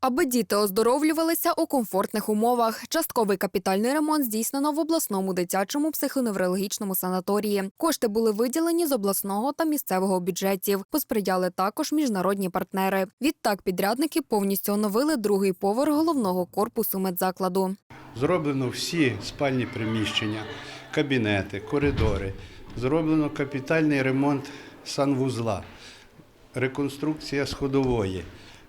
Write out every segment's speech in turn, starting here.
Аби діти оздоровлювалися у комфортних умовах. Частковий капітальний ремонт здійснено в обласному дитячому психоневрологічному санаторії. Кошти були виділені з обласного та місцевого бюджетів. Посприяли також міжнародні партнери. Відтак підрядники повністю оновили другий поверх головного корпусу медзакладу. Зроблено всі спальні приміщення, кабінети, коридори. Зроблено капітальний ремонт санвузла, реконструкція сходової.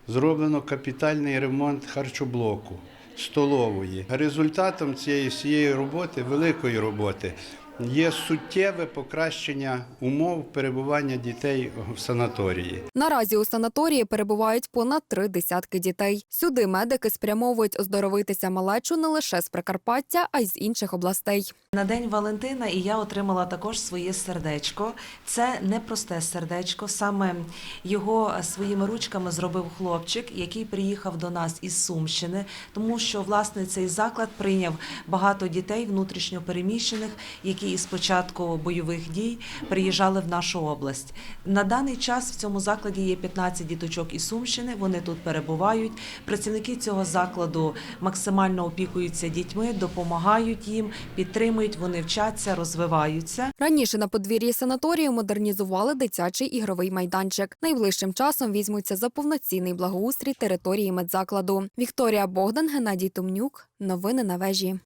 Зроблено капітальний ремонт харчоблоку, столової. Результатом цієї всієї роботи, великої роботи, є суттєве покращення умов перебування дітей в санаторії. Наразі у санаторії перебувають понад три десятки дітей. Сюди медики спрямовують оздоровитися малечу не лише з Прикарпаття, а й з інших областей. На день Валентина і я отримала також своє сердечко. Це непросте сердечко. Саме його своїми ручками зробив хлопчик, який приїхав до нас із Сумщини, тому що власне цей заклад прийняв багато дітей внутрішньо переміщених, які із початку бойових дій приїжджали в нашу область. На даний час в цьому закладі є 15 діточок із Сумщини. Вони тут перебувають. Працівники цього закладу максимально опікуються дітьми, допомагають їм, підтримують. Вони вчаться, розвиваються. Раніше на подвір'ї санаторію модернізували дитячий ігровий майданчик. Найближчим часом візьмуться за повноцінний благоустрій території медзакладу. Вікторія Богдан, Геннадій Томнюк. Новини на вежі.